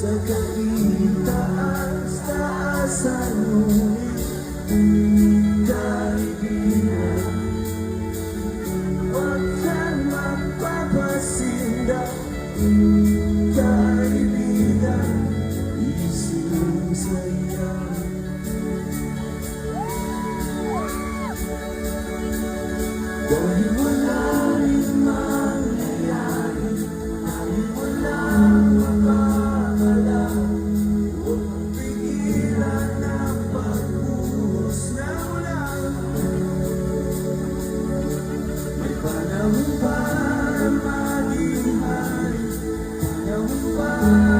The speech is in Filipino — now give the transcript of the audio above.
Sa galing taas, taas ang kaibigan Huwag kang magpapasinda. Kaibigan, isip saya Dahil wala Yang pa maging hari. Yang pa